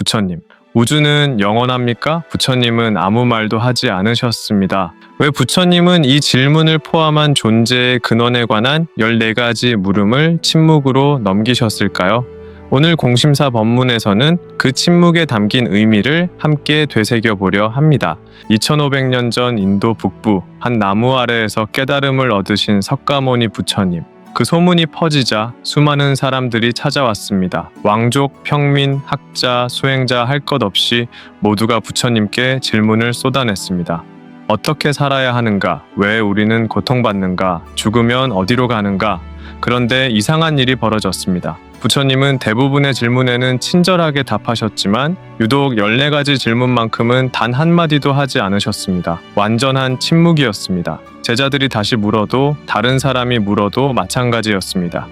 부처님. 우주는 영원합니까? 부처님은 아무 말도 하지 않으셨습니다. 왜 부처님은 이 질문을 포함한 존재의 근원에 관한 14가지 물음을 침묵으로 넘기셨을까요? 오늘 공심사 법문에서는 그 침묵에 담긴 의미를 함께 되새겨 보려 합니다. 2500년 전 인도 북부 한 나무 아래에서 깨달음을 얻으신 석가모니 부처님. 그 소문이 퍼지자 수많은 사람들이 찾아왔습니다. 왕족, 평민, 학자, 수행자 할 것 없이 모두가 부처님께 질문을 쏟아냈습니다. 어떻게 살아야 하는가? 왜 우리는 고통받는가? 죽으면 어디로 가는가? 그런데 이상한 일이 벌어졌습니다. 부처님은 대부분의 질문에는 친절하게 답하셨지만 유독 14가지 질문만큼은 단 한마디도 하지 않으셨습니다. 완전한 침묵이었습니다. 제자들이 다시 물어도 다른 사람이 물어도 마찬가지였습니다.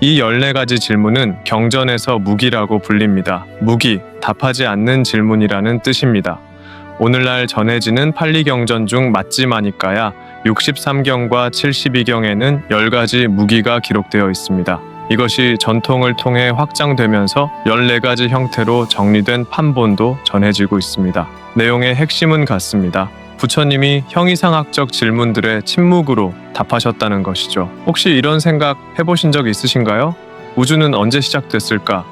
이 14가지 질문은 경전에서 무기라고 불립니다. 무기, 답하지 않는 질문이라는 뜻입니다. 오늘날 전해지는 팔리경전 중 맞지마니까야 63경과 72경에는 10가지 무기가 기록되어 있습니다. 이것이 전통을 통해 확장되면서 14가지 형태로 정리된 판본도 전해지고 있습니다. 내용의 핵심은 같습니다. 부처님이 형이상학적 질문들에 침묵으로 답하셨다는 것이죠. 혹시 이런 생각 해보신 적 있으신가요? 우주는 언제 시작됐을까?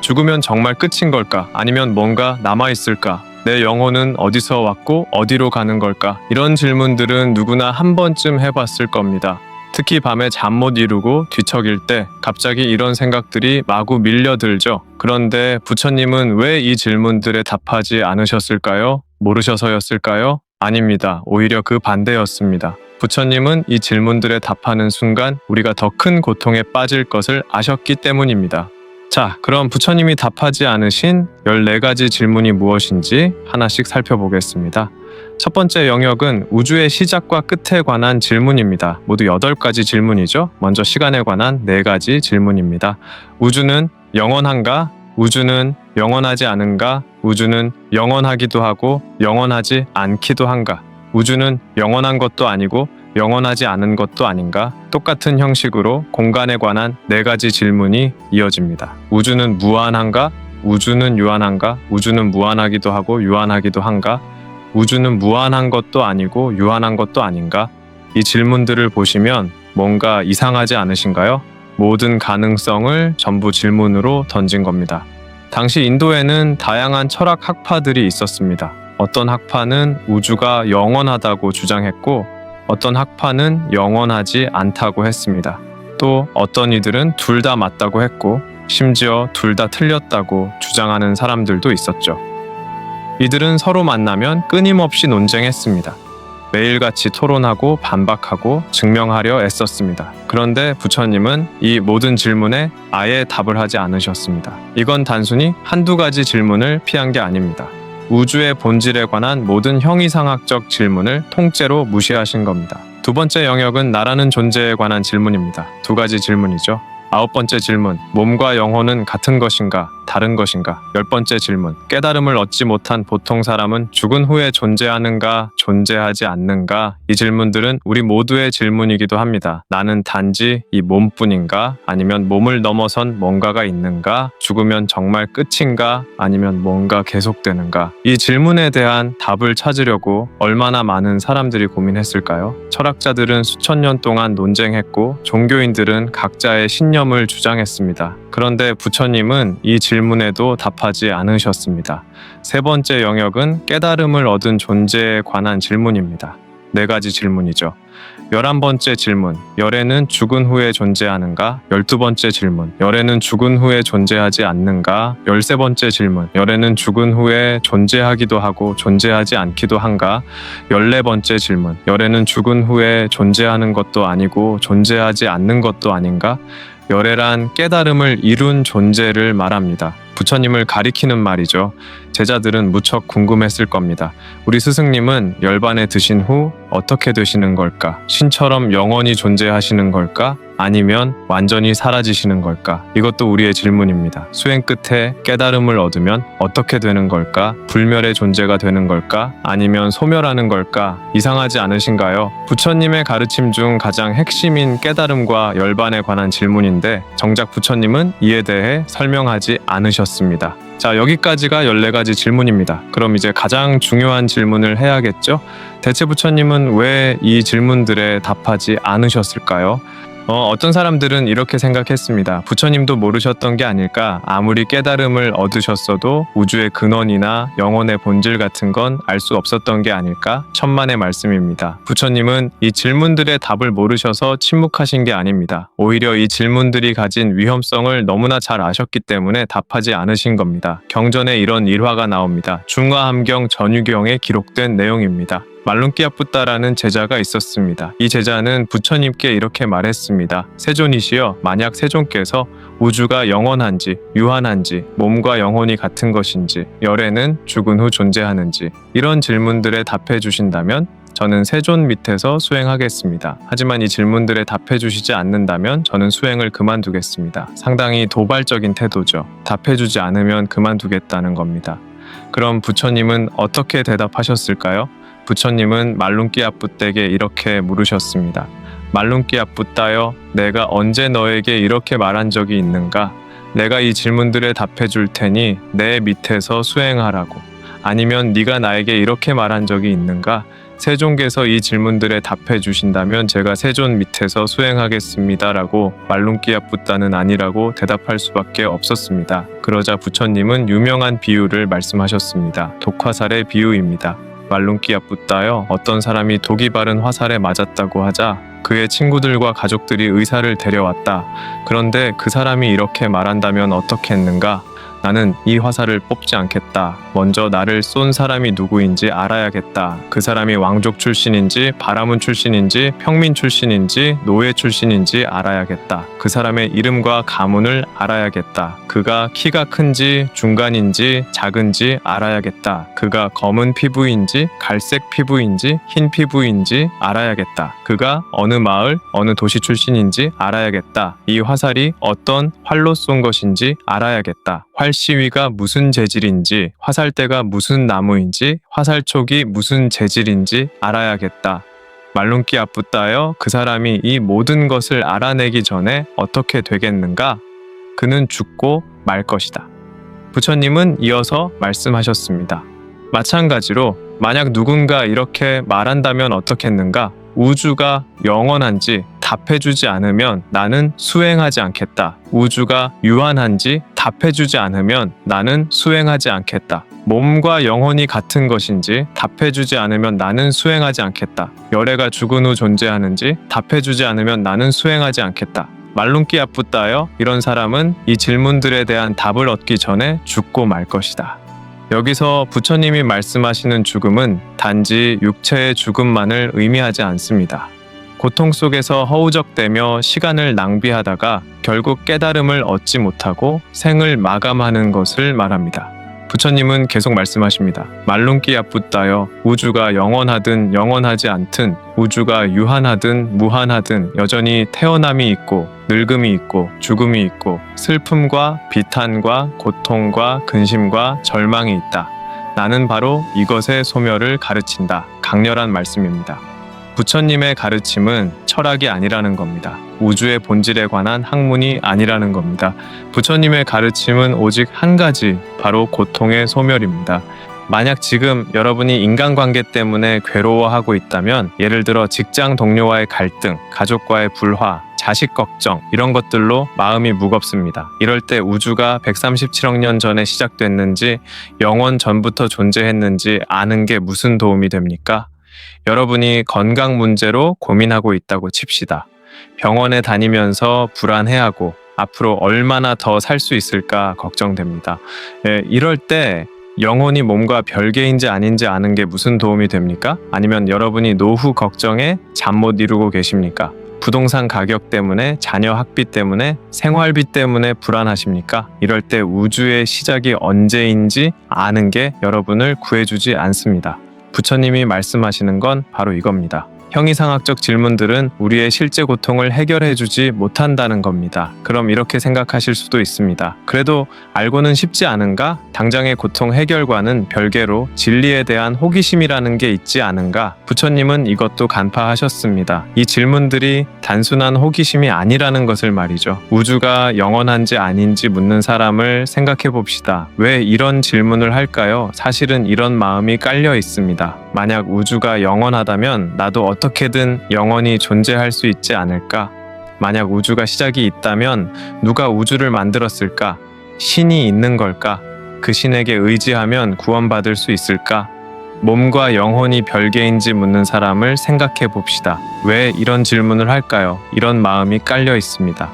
죽으면 정말 끝인 걸까? 아니면 뭔가 남아있을까? 내 영혼은 어디서 왔고 어디로 가는 걸까? 이런 질문들은 누구나 한 번쯤 해봤을 겁니다. 특히 밤에 잠 못 이루고 뒤척일 때 갑자기 이런 생각들이 마구 밀려들죠. 그런데 부처님은 왜 이 질문들에 답하지 않으셨을까요? 모르셔서였을까요? 아닙니다. 오히려 그 반대였습니다. 부처님은 이 질문들에 답하는 순간 우리가 더 큰 고통에 빠질 것을 아셨기 때문입니다. 자, 그럼 부처님이 답하지 않으신 14가지 질문이 무엇인지 하나씩 살펴보겠습니다. 첫 번째 영역은 우주의 시작과 끝에 관한 질문입니다. 모두 8가지 질문이죠. 먼저 시간에 관한 4가지 질문입니다. 우주는 영원한가? 우주는 영원하지 않은가? 우주는 영원하기도 하고 영원하지 않기도 한가? 우주는 영원한 것도 아니고 영원하지 않은 것도 아닌가? 똑같은 형식으로 공간에 관한 네 가지 질문이 이어집니다. 우주는 무한한가? 우주는 유한한가? 우주는 무한하기도 하고 유한하기도 한가? 우주는 무한한 것도 아니고 유한한 것도 아닌가? 이 질문들을 보시면 뭔가 이상하지 않으신가요? 모든 가능성을 전부 질문으로 던진 겁니다. 당시 인도에는 다양한 철학 학파들이 있었습니다. 어떤 학파는 우주가 영원하다고 주장했고, 어떤 학파는 영원하지 않다고 했습니다. 또 어떤 이들은 둘 다 맞다고 했고, 심지어 둘 다 틀렸다고 주장하는 사람들도 있었죠. 이들은 서로 만나면 끊임없이 논쟁했습니다. 매일같이 토론하고 반박하고 증명하려 애썼습니다. 그런데 부처님은 이 모든 질문에 아예 답을 하지 않으셨습니다. 이건 단순히 한두 가지 질문을 피한 게 아닙니다. 우주의 본질에 관한 모든 형이상학적 질문을 통째로 무시하신 겁니다. 두 번째 영역은 나라는 존재에 관한 질문입니다. 두 가지 질문이죠. 아홉 번째 질문, 몸과 영혼은 같은 것인가, 다른 것인가? 열 번째 질문, 깨달음을 얻지 못한 보통 사람은 죽은 후에 존재하는가, 존재하지 않는가? 이 질문들은 우리 모두의 질문이기도 합니다. 나는 단지 이 몸뿐인가? 아니면 몸을 넘어선 뭔가가 있는가? 죽으면 정말 끝인가? 아니면 뭔가 계속되는가? 이 질문에 대한 답을 찾으려고 얼마나 많은 사람들이 고민했을까요? 철학자들은 수천 년 동안 논쟁했고, 종교인들은 각자의 신념을 주장했습니다. 그런데 부처님은 이 질문 에도 답하지 않으셨습니다. 세 번째 영역은 깨달음을 얻은 존재에 관한 질문입니다. 네 가지 질문이죠. 열한 번째 질문, 열애는 죽은 후에 존재하는가? 열두 번째 질문, 열애는 죽은 후에 존재하지 않는가? 열세 번째 질문, 열애는 죽은 후에 존재하기도 하고 존재하지 않기도 한가? 열네 번째 질문, 열애는 죽은 후에 존재하는 것도 아니고 존재하지 않는 것도 아닌가? 열애란 깨달음을 이룬 존재를 말합니다. 부처님을 가리키는 말이죠. 제자들은 무척 궁금했을 겁니다. 우리 스승님은 열반에 드신 후 어떻게 되시는 걸까? 신처럼 영원히 존재하시는 걸까? 아니면 완전히 사라지시는 걸까? 이것도 우리의 질문입니다. 수행 끝에 깨달음을 얻으면 어떻게 되는 걸까? 불멸의 존재가 되는 걸까? 아니면 소멸하는 걸까? 이상하지 않으신가요? 부처님의 가르침 중 가장 핵심인 깨달음과 열반에 관한 질문인데 정작 부처님은 이에 대해 설명하지 않으셨습니다. 자, 여기까지가 14가지 질문입니다. 그럼 이제 가장 중요한 질문을 해야겠죠? 대체 부처님은 왜 이 질문들에 답하지 않으셨을까요? 어, 어떤 사람들은 이렇게 생각했습니다. 부처님도 모르셨던 게 아닐까. 아무리 깨달음을 얻으셨어도 우주의 근원이나 영혼의 본질 같은 건 알 수 없었던 게 아닐까. 천만의 말씀입니다. 부처님은 이 질문들의 답을 모르셔서 침묵하신 게 아닙니다. 오히려 이 질문들이 가진 위험성을 너무나 잘 아셨기 때문에 답하지 않으신 겁니다. 경전에 이런 일화가 나옵니다. 중화함경 전유경에 기록된 내용입니다. 말룬키아뿌따라는 제자가 있었습니다. 이 제자는 부처님께 이렇게 말했습니다. 세존이시여, 만약 세존께서 우주가 영원한지, 유한한지, 몸과 영혼이 같은 것인지, 열애는 죽은 후 존재하는지, 이런 질문들에 답해 주신다면 저는 세존 밑에서 수행하겠습니다. 하지만 이 질문들에 답해 주시지 않는다면 저는 수행을 그만두겠습니다. 상당히 도발적인 태도죠. 답해 주지 않으면 그만두겠다는 겁니다. 그럼 부처님은 어떻게 대답하셨을까요? 부처님은 말룬키아뿌떼에게 이렇게 물으셨습니다. 말룬키아뿌따여, 내가 언제 너에게 이렇게 말한 적이 있는가? 내가 이 질문들에 답해 줄 테니 내 밑에서 수행하라고. 아니면 네가 나에게 이렇게 말한 적이 있는가? 세존께서 이 질문들에 답해 주신다면 제가 세존 밑에서 수행하겠습니다라고 말룬키아뿌따는 아니라고 대답할 수밖에 없었습니다. 그러자 부처님은 유명한 비유를 말씀하셨습니다. 독화살의 비유입니다. 말룬키아뿌따여 어떤 사람이 독이 바른 화살에 맞았다고 하자 그의 친구들과 가족들이 의사를 데려왔다. 그런데 그 사람이 이렇게 말한다면 어떻게 했는가? 나는 이 화살을 뽑지 않겠다. 먼저 나를 쏜 사람이 누구인지 알아야겠다. 그 사람이 왕족 출신인지, 바라문 출신인지, 평민 출신인지, 노예 출신인지 알아야겠다. 그 사람의 이름과 가문을 알아야겠다. 그가 키가 큰지, 중간인지, 작은지 알아야겠다. 그가 검은 피부인지, 갈색 피부인지, 흰 피부인지 알아야겠다. 그가 어느 마을, 어느 도시 출신인지 알아야겠다. 이 화살이 어떤 활로 쏜 것인지 알아야겠다. 활시위가 무슨 재질인지, 화살대가 무슨 나무인지, 화살촉이 무슨 재질인지 알아야겠다. 말룬키 아프다여 그 사람이 이 모든 것을 알아내기 전에 어떻게 되겠는가? 그는 죽고 말 것이다. 부처님은 이어서 말씀하셨습니다. 마찬가지로 만약 누군가 이렇게 말한다면 어떻겠는가? 우주가 영원한지 답해주지 않으면 나는 수행하지 않겠다. 우주가 유한한지 답해주지 않으면 나는 수행하지 않겠다. 몸과 영혼이 같은 것인지 답해주지 않으면 나는 수행하지 않겠다. 열애가 죽은 후 존재하는지 답해주지 않으면 나는 수행하지 않겠다. 말룬키 아프다여 이런 사람은 이 질문들에 대한 답을 얻기 전에 죽고 말 것이다. 여기서 부처님이 말씀하시는 죽음은 단지 육체의 죽음만을 의미하지 않습니다. 고통 속에서 허우적대며 시간을 낭비하다가 결국 깨달음을 얻지 못하고 생을 마감하는 것을 말합니다. 부처님은 계속 말씀하십니다. 말룬키 아프다여 우주가 영원하든 영원하지 않든 우주가 유한하든 무한하든 여전히 태어남이 있고 늙음이 있고 죽음이 있고 슬픔과 비탄과 고통과 근심과 절망이 있다. 나는 바로 이것의 소멸을 가르친다. 강렬한 말씀입니다. 부처님의 가르침은 철학이 아니라는 겁니다. 우주의 본질에 관한 학문이 아니라는 겁니다. 부처님의 가르침은 오직 한 가지, 바로 고통의 소멸입니다. 만약 지금 여러분이 인간관계 때문에 괴로워하고 있다면 예를 들어 직장 동료와의 갈등, 가족과의 불화, 자식 걱정 이런 것들로 마음이 무겁습니다. 이럴 때 우주가 137억 년 전에 시작됐는지 영원 전부터 존재했는지 아는 게 무슨 도움이 됩니까? 여러분이 건강 문제로 고민하고 있다고 칩시다. 병원에 다니면서 불안해하고 앞으로 얼마나 더 살 수 있을까 걱정됩니다. 예, 이럴 때 영혼이 몸과 별개인지 아닌지 아는 게 무슨 도움이 됩니까? 아니면 여러분이 노후 걱정에 잠 못 이루고 계십니까? 부동산 가격 때문에 자녀 학비 때문에 생활비 때문에 불안하십니까? 이럴 때 우주의 시작이 언제인지 아는 게 여러분을 구해주지 않습니다. 부처님이 말씀하시는 건 바로 이겁니다. 형이상학적 질문들은 우리의 실제 고통을 해결해주지 못한다는 겁니다. 그럼 이렇게 생각하실 수도 있습니다. 그래도 알고는 쉽지 않은가? 당장의 고통 해결과는 별개로 진리에 대한 호기심이라는 게 있지 않은가? 부처님은 이것도 간파하셨습니다. 이 질문들이 단순한 호기심이 아니라는 것을 말이죠. 우주가 영원한지 아닌지 묻는 사람을 생각해 봅시다. 왜 이런 질문을 할까요? 사실은 이런 마음이 깔려 있습니다. 만약 우주가 영원하다면 나도 어떻게든 영원히 존재할 수 있지 않을까? 만약 우주가 시작이 있다면 누가 우주를 만들었을까? 신이 있는 걸까? 그 신에게 의지하면 구원받을 수 있을까? 몸과 영혼이 별개인지 묻는 사람을 생각해 봅시다. 왜 이런 질문을 할까요? 이런 마음이 깔려 있습니다.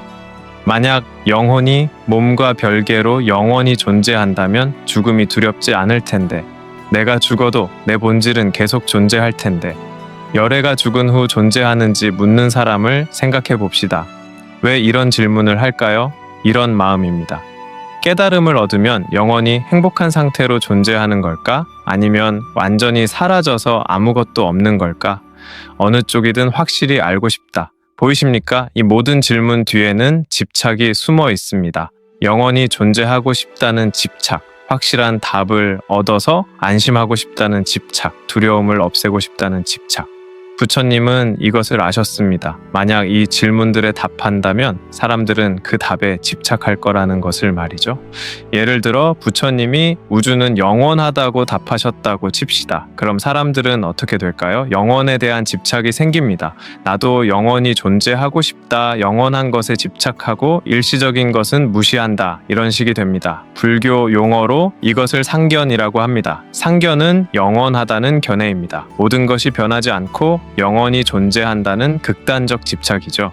만약 영혼이 몸과 별개로 영원히 존재한다면 죽음이 두렵지 않을 텐데, 내가 죽어도 내 본질은 계속 존재할 텐데, 열애가 죽은 후 존재하는지 묻는 사람을 생각해 봅시다. 왜 이런 질문을 할까요? 이런 마음입니다. 깨달음을 얻으면 영원히 행복한 상태로 존재하는 걸까? 아니면 완전히 사라져서 아무것도 없는 걸까? 어느 쪽이든 확실히 알고 싶다. 보이십니까? 이 모든 질문 뒤에는 집착이 숨어 있습니다. 영원히 존재하고 싶다는 집착, 확실한 답을 얻어서 안심하고 싶다는 집착, 두려움을 없애고 싶다는 집착. 부처님은 이것을 아셨습니다. 만약 이 질문들에 답한다면 사람들은 그 답에 집착할 거라는 것을 말이죠. 예를 들어 부처님이 우주는 영원하다고 답하셨다고 칩시다. 그럼 사람들은 어떻게 될까요? 영원에 대한 집착이 생깁니다. 나도 영원히 존재하고 싶다. 영원한 것에 집착하고 일시적인 것은 무시한다. 이런 식이 됩니다. 불교 용어로 이것을 상견이라고 합니다. 상견은 영원하다는 견해입니다. 모든 것이 변하지 않고 영원히 존재한다는 극단적 집착이죠.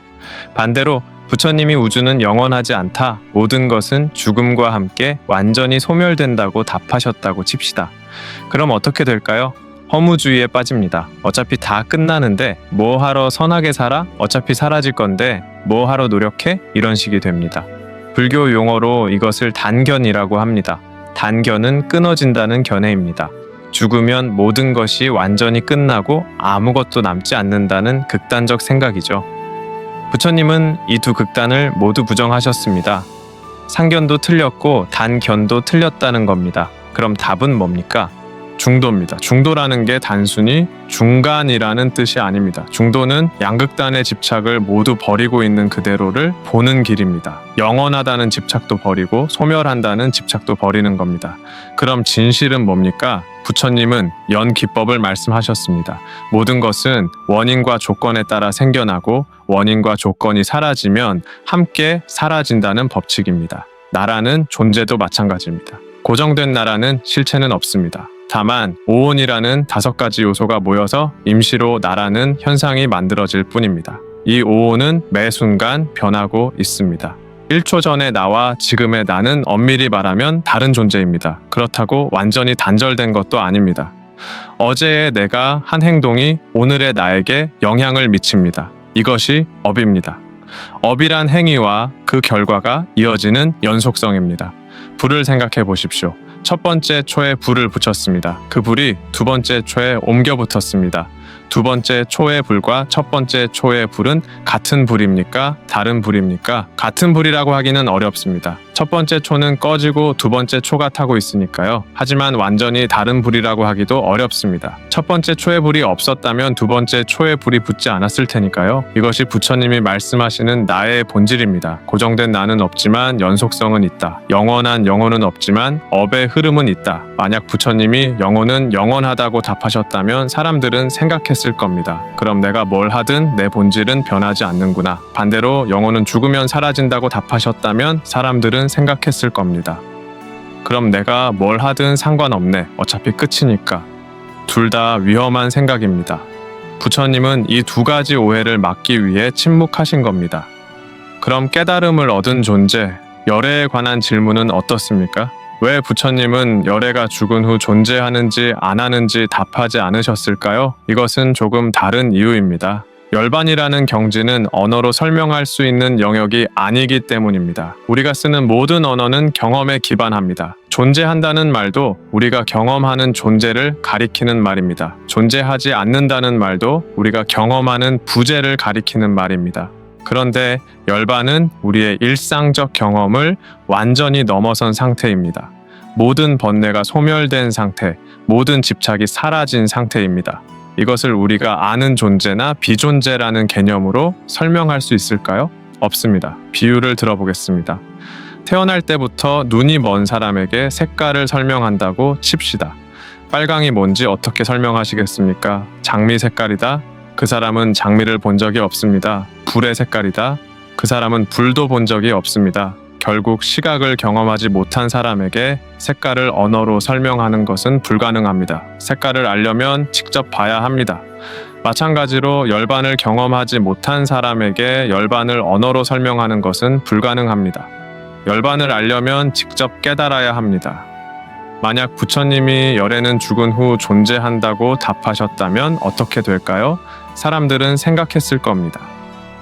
반대로 부처님이 우주는 영원하지 않다. 모든 것은 죽음과 함께 완전히 소멸된다고 답하셨다고 칩시다. 그럼 어떻게 될까요? 허무주의에 빠집니다. 어차피 다 끝나는데 뭐 하러 선하게 살아? 어차피 사라질 건데 뭐 하러 노력해? 이런 식이 됩니다. 불교 용어로 이것을 단견이라고 합니다. 단견은 끊어진다는 견해입니다. 죽으면 모든 것이 완전히 끝나고 아무것도 남지 않는다는 극단적 생각이죠. 부처님은 이 두 극단을 모두 부정하셨습니다. 상견도 틀렸고 단견도 틀렸다는 겁니다. 그럼 답은 뭡니까? 중도입니다. 중도라는 게 단순히 중간이라는 뜻이 아닙니다. 중도는 양극단의 집착을 모두 버리고 있는 그대로를 보는 길입니다. 영원하다는 집착도 버리고 소멸한다는 집착도 버리는 겁니다. 그럼 진실은 뭡니까? 부처님은 연 기법을 말씀하셨습니다. 모든 것은 원인과 조건에 따라 생겨나고 원인과 조건이 사라지면 함께 사라진다는 법칙입니다. 나라는 존재도 마찬가지입니다. 고정된 나라는 실체는 없습니다. 다만 오온이라는 다섯 가지 요소가 모여서 임시로 나라는 현상이 만들어질 뿐입니다. 이 오온은 매 순간 변하고 있습니다. 1초 전의 나와 지금의 나는 엄밀히 말하면 다른 존재입니다. 그렇다고 완전히 단절된 것도 아닙니다. 어제의 내가 한 행동이 오늘의 나에게 영향을 미칩니다. 이것이 업입니다. 업이란 행위와 그 결과가 이어지는 연속성입니다. 불을 생각해 보십시오. 첫 번째 초에 불을 붙였습니다. 그 불이 두 번째 초에 옮겨 붙었습니다. 두 번째 초의 불과 첫 번째 초의 불은 같은 불입니까? 다른 불입니까? 같은 불이라고 하기는 어렵습니다. 첫 번째 초는 꺼지고 두 번째 초가 타고 있으니까요. 하지만 완전히 다른 불이라고 하기도 어렵습니다. 첫 번째 초의 불이 없었다면 두 번째 초의 불이 붙지 않았을 테니까요. 이것이 부처님이 말씀하시는 나의 본질입니다. 고정된 나는 없지만 연속성은 있다. 영원한 영혼은 없지만 업의 흐름은 있다. 만약 부처님이 영혼은 영원하다고 답하셨다면 사람들은 생각했을 겁니다. 그럼 내가 뭘 하든 내 본질은 변하지 않는구나. 반대로 영혼은 죽으면 사라진다고 답하셨다면 사람들은 생각했을 겁니다. 그럼 내가 뭘 하든 상관없네. 어차피 끝이니까. 둘 다 위험한 생각입니다. 부처님은 이 두 가지 오해를 막기 위해 침묵하신 겁니다. 그럼 깨달음을 얻은 존재, 열애에 관한 질문은 어떻습니까? 왜 부처님은 열애가 죽은 후 존재하는지 안 하는지 답하지 않으셨을까요? 이것은 조금 다른 이유입니다. 열반이라는 경지는 언어로 설명할 수 있는 영역이 아니기 때문입니다. 우리가 쓰는 모든 언어는 경험에 기반합니다. 존재한다는 말도 우리가 경험하는 존재를 가리키는 말입니다. 존재하지 않는다는 말도 우리가 경험하는 부재를 가리키는 말입니다. 그런데 열반은 우리의 일상적 경험을 완전히 넘어선 상태입니다. 모든 번뇌가 소멸된 상태, 모든 집착이 사라진 상태입니다. 이것을 우리가 아는 존재나 비존재라는 개념으로 설명할 수 있을까요? 없습니다. 비유를 들어보겠습니다. 태어날 때부터 눈이 먼 사람에게 색깔을 설명한다고 칩시다. 빨강이 뭔지 어떻게 설명하시겠습니까? 장미 색깔이다. 그 사람은 장미를 본 적이 없습니다. 불의 색깔이다. 그 사람은 불도 본 적이 없습니다. 결국 시각을 경험하지 못한 사람에게 색깔을 언어로 설명하는 것은 불가능합니다. 색깔을 알려면 직접 봐야 합니다. 마찬가지로 열반을 경험하지 못한 사람에게 열반을 언어로 설명하는 것은 불가능합니다. 열반을 알려면 직접 깨달아야 합니다. 만약 부처님이 열애는 죽은 후 존재한다고 답하셨다면 어떻게 될까요? 사람들은 생각했을 겁니다.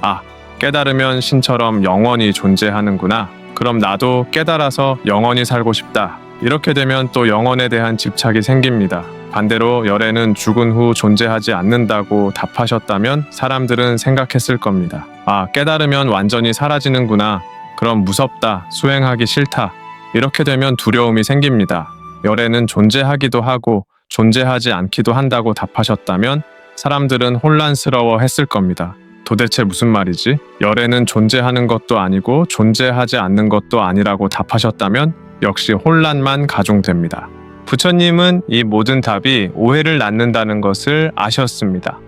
아, 깨달으면 신처럼 영원히 존재하는구나. 그럼 나도 깨달아서 영원히 살고 싶다. 이렇게 되면 또 영원에 대한 집착이 생깁니다. 반대로 열애는 죽은 후 존재하지 않는다고 답하셨다면 사람들은 생각했을 겁니다. 아, 깨달으면 완전히 사라지는구나. 그럼 무섭다. 수행하기 싫다. 이렇게 되면 두려움이 생깁니다. 열애는 존재하기도 하고 존재하지 않기도 한다고 답하셨다면 사람들은 혼란스러워 했을 겁니다. 도대체 무슨 말이지? 열애는 존재하는 것도 아니고 존재하지 않는 것도 아니라고 답하셨다면 역시 혼란만 가중됩니다. 부처님은 이 모든 답이 오해를 낳는다는 것을 아셨습니다.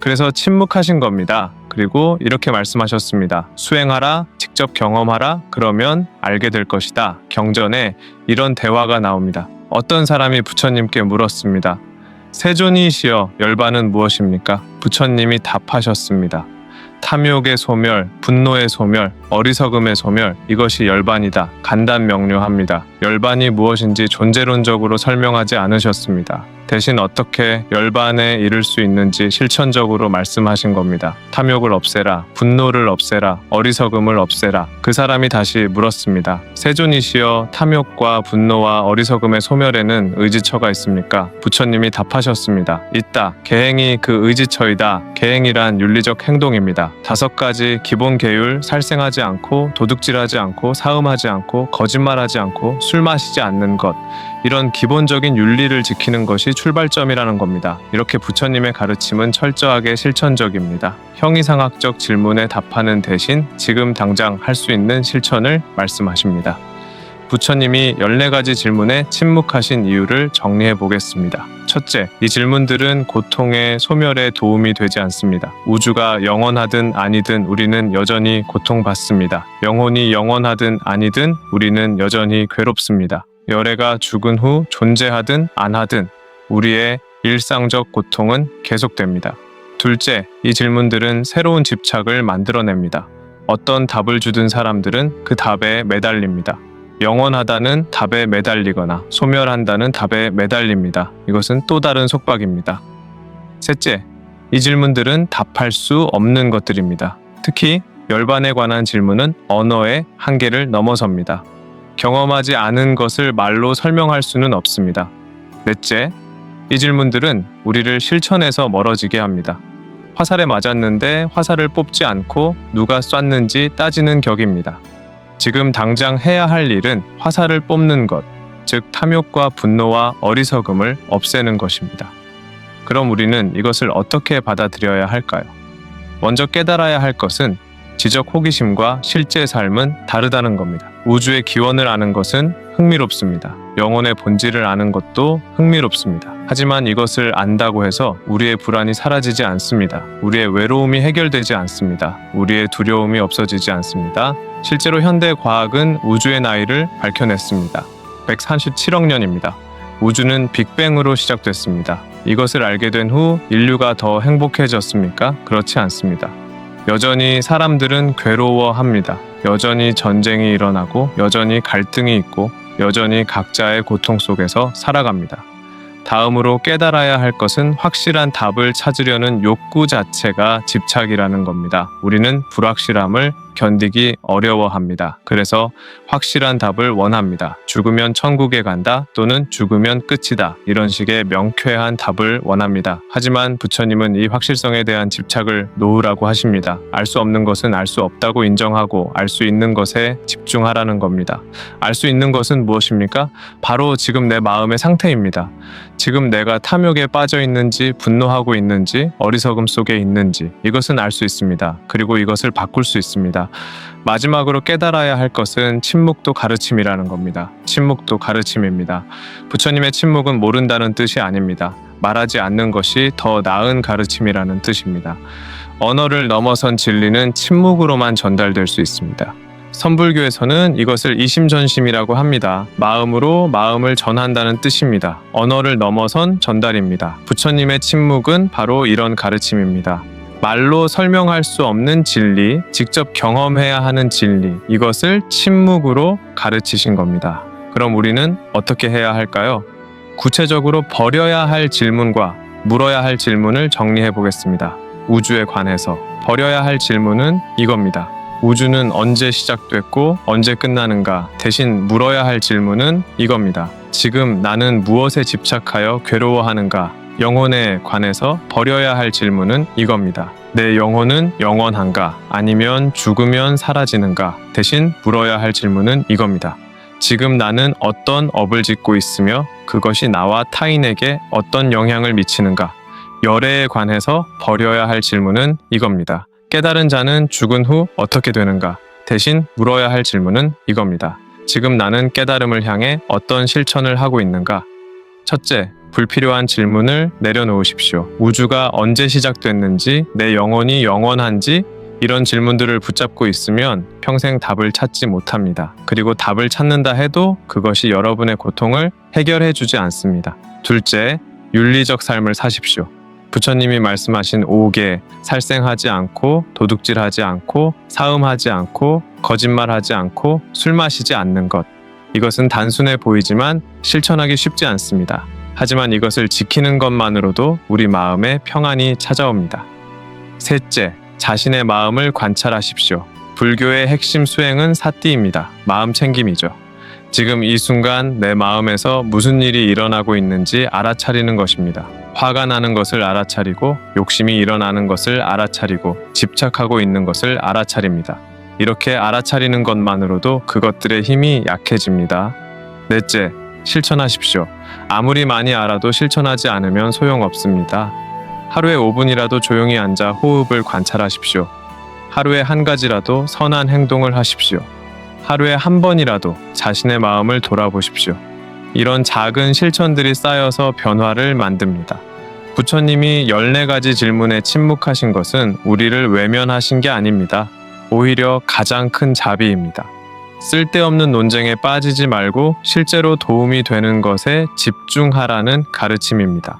그래서 침묵하신 겁니다. 그리고 이렇게 말씀하셨습니다. 수행하라, 직접 경험하라, 그러면 알게 될 것이다. 경전에 이런 대화가 나옵니다. 어떤 사람이 부처님께 물었습니다. 세존이시여 열반은 무엇입니까? 부처님이 답하셨습니다. 탐욕의 소멸, 분노의 소멸, 어리석음의 소멸, 이것이 열반이다. 간단 명료합니다. 열반이 무엇인지 존재론적으로 설명하지 않으셨습니다. 대신 어떻게 열반에 이를 수 있는지 실천적으로 말씀하신 겁니다. 탐욕을 없애라, 분노를 없애라, 어리석음을 없애라. 그 사람이 다시 물었습니다. 세존이시여 탐욕과 분노와 어리석음의 소멸에는 의지처가 있습니까? 부처님이 답하셨습니다. 있다. 계행이 그 의지처이다. 계행이란 윤리적 행동입니다. 다섯 가지 기본 계율 살생하지 않고 도둑질하지 않고 사음하지 않고 거짓말하지 않고 술 마시지 않는 것 이런 기본적인 윤리를 지키는 것이 출발점이라는 겁니다. 이렇게 부처님의 가르침은 철저하게 실천적입니다. 형이상학적 질문에 답하는 대신 지금 당장 할 수 있는 실천을 말씀하십니다. 부처님이 14가지 질문에 침묵하신 이유를 정리해 보겠습니다. 첫째, 이 질문들은 고통의 소멸에 도움이 되지 않습니다. 우주가 영원하든 아니든 우리는 여전히 고통받습니다. 영혼이 영원하든 아니든 우리는 여전히 괴롭습니다. 열애가 죽은 후 존재하든 안 하든 우리의 일상적 고통은 계속됩니다. 둘째, 이 질문들은 새로운 집착을 만들어냅니다. 어떤 답을 주든 사람들은 그 답에 매달립니다. 영원하다는 답에 매달리거나 소멸한다는 답에 매달립니다. 이것은 또 다른 속박입니다. 셋째, 이 질문들은 답할 수 없는 것들입니다. 특히 열반에 관한 질문은 언어의 한계를 넘어섭니다. 경험하지 않은 것을 말로 설명할 수는 없습니다. 넷째, 이 질문들은 우리를 실천에서 멀어지게 합니다. 화살에 맞았는데 화살을 뽑지 않고 누가 쐈는지 따지는 격입니다. 지금 당장 해야 할 일은 화살을 뽑는 것, 즉 탐욕과 분노와 어리석음을 없애는 것입니다. 그럼 우리는 이것을 어떻게 받아들여야 할까요? 먼저 깨달아야 할 것은 지적 호기심과 실제 삶은 다르다는 겁니다. 우주의 기원을 아는 것은 흥미롭습니다. 영혼의 본질을 아는 것도 흥미롭습니다. 하지만 이것을 안다고 해서 우리의 불안이 사라지지 않습니다. 우리의 외로움이 해결되지 않습니다. 우리의 두려움이 없어지지 않습니다. 실제로 현대 과학은 우주의 나이를 밝혀냈습니다. 137억 년입니다. 우주는 빅뱅으로 시작됐습니다. 이것을 알게 된 후 인류가 더 행복해졌습니까? 그렇지 않습니다. 여전히 사람들은 괴로워합니다. 여전히 전쟁이 일어나고 여전히 갈등이 있고 여전히 각자의 고통 속에서 살아갑니다. 다음으로 깨달아야 할 것은 확실한 답을 찾으려는 욕구 자체가 집착이라는 겁니다. 우리는 불확실함을 견디기 어려워합니다. 그래서 확실한 답을 원합니다. 죽으면 천국에 간다 또는 죽으면 끝이다. 이런 식의 명쾌한 답을 원합니다. 하지만 부처님은 이 확실성에 대한 집착을 놓으라고 하십니다. 알 수 없는 것은 알 수 없다고 인정하고 알 수 있는 것에 집중하라는 겁니다. 알 수 있는 것은 무엇입니까? 바로 지금 내 마음의 상태입니다. 지금 내가 탐욕에 빠져 있는지 분노하고 있는지 어리석음 속에 있는지 이것은 알 수 있습니다. 그리고 이것을 바꿀 수 있습니다. 마지막으로 깨달아야 할 것은 침묵도 가르침이라는 겁니다. 침묵도 가르침입니다. 부처님의 침묵은 모른다는 뜻이 아닙니다. 말하지 않는 것이 더 나은 가르침이라는 뜻입니다. 언어를 넘어선 진리는 침묵으로만 전달될 수 있습니다. 선불교에서는 이것을 이심전심이라고 합니다. 마음으로 마음을 전한다는 뜻입니다. 언어를 넘어선 전달입니다. 부처님의 침묵은 바로 이런 가르침입니다. 말로 설명할 수 없는 진리, 직접 경험해야 하는 진리, 이것을 침묵으로 가르치신 겁니다. 그럼 우리는 어떻게 해야 할까요? 구체적으로 버려야 할 질문과 물어야 할 질문을 정리해 보겠습니다. 우주에 관해서 버려야 할 질문은 이겁니다. 우주는 언제 시작됐고 언제 끝나는가? 대신 물어야 할 질문은 이겁니다. 지금 나는 무엇에 집착하여 괴로워하는가? 영혼에 관해서 버려야 할 질문은 이겁니다. 내 영혼은 영원한가? 아니면 죽으면 사라지는가? 대신 물어야 할 질문은 이겁니다. 지금 나는 어떤 업을 짓고 있으며 그것이 나와 타인에게 어떤 영향을 미치는가? 열애에 관해서 버려야 할 질문은 이겁니다. 깨달은 자는 죽은 후 어떻게 되는가? 대신 물어야 할 질문은 이겁니다. 지금 나는 깨달음을 향해 어떤 실천을 하고 있는가? 첫째, 불필요한 질문을 내려놓으십시오. 우주가 언제 시작됐는지, 내 영혼이 영원한지, 이런 질문들을 붙잡고 있으면 평생 답을 찾지 못합니다. 그리고 답을 찾는다 해도 그것이 여러분의 고통을 해결해 주지 않습니다. 둘째, 윤리적 삶을 사십시오. 부처님이 말씀하신 5개, 살생하지 않고, 도둑질하지 않고, 사음하지 않고, 거짓말하지 않고, 술 마시지 않는 것. 이것은 단순해 보이지만 실천하기 쉽지 않습니다. 하지만 이것을 지키는 것만으로도 우리 마음에 평안이 찾아옵니다. 셋째, 자신의 마음을 관찰하십시오. 불교의 핵심 수행은 사띠입니다. 마음 챙김이죠. 지금 이 순간 내 마음에서 무슨 일이 일어나고 있는지 알아차리는 것입니다. 화가 나는 것을 알아차리고 욕심이 일어나는 것을 알아차리고 집착하고 있는 것을 알아차립니다. 이렇게 알아차리는 것만으로도 그것들의 힘이 약해집니다. 넷째, 실천하십시오. 아무리 많이 알아도 실천하지 않으면 소용없습니다. 하루에 5분이라도 조용히 앉아 호흡을 관찰하십시오. 하루에 한 가지라도 선한 행동을 하십시오. 하루에 한 번이라도 자신의 마음을 돌아보십시오. 이런 작은 실천들이 쌓여서 변화를 만듭니다. 부처님이 14가지 질문에 침묵하신 것은 우리를 외면하신 게 아닙니다. 오히려 가장 큰 자비입니다. 쓸데없는 논쟁에 빠지지 말고 실제로 도움이 되는 것에 집중하라는 가르침입니다.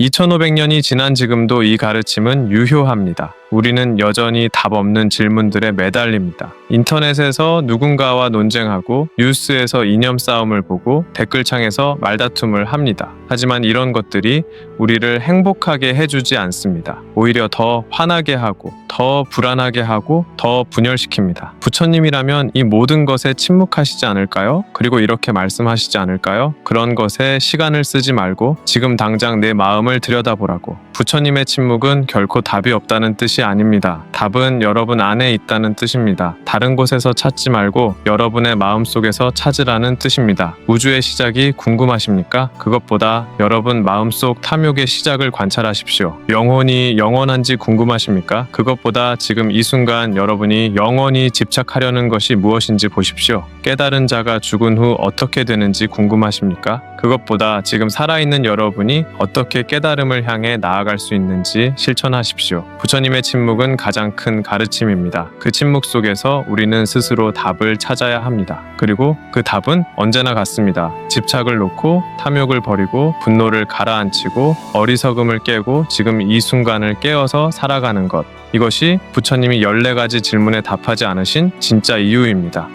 2500년이 지난 지금도 이 가르침은 유효합니다. 우리는 여전히 답 없는 질문들에 매달립니다. 인터넷에서 누군가와 논쟁하고 뉴스에서 이념 싸움을 보고 댓글창에서 말다툼을 합니다. 하지만 이런 것들이 우리를 행복하게 해주지 않습니다. 오히려 더 화나게 하고 더 불안하게 하고 더 분열시킵니다. 부처님이라면 이 모든 것에 침묵하시지 않을까요? 그리고 이렇게 말씀하시지 않을까요? 그런 것에 시간을 쓰지 말고 지금 당장 내 마음을 들여다보라고. 부처님의 침묵은 결코 답이 없다는 뜻이 아닙니다. 답은 여러분 안에 있다는 뜻입니다. 다른 곳에서 찾지 말고 여러분의 마음 속에서 찾으라는 뜻입니다. 우주의 시작이 궁금하십니까? 그것보다 여러분 마음속 탐욕의 시작을 관찰하십시오. 영혼이 영원한지 궁금하십니까? 그것보다 지금 이 순간 여러분이 영원히 집착하려는 것이 무엇인지 보십시오. 깨달은 자가 죽은 후 어떻게 되는지 궁금하십니까? 그것보다 지금 살아있는 여러분이 어떻게 깨달음을 향해 나아갈 수 있는지 실천하십시오. 부처님의 침묵은 가장 큰 가르침입니다. 그 침묵 속에서 우리는 스스로 답을 찾아야 합니다. 그리고 그 답은 언제나 같습니다. 집착을 놓고 탐욕을 버리고 분노를 가라앉히고 어리석음을 깨고 지금 이 순간을 깨어서 살아가는 것. 이것이 부처님이 14가지 질문에 답하지 않으신 진짜 이유입니다.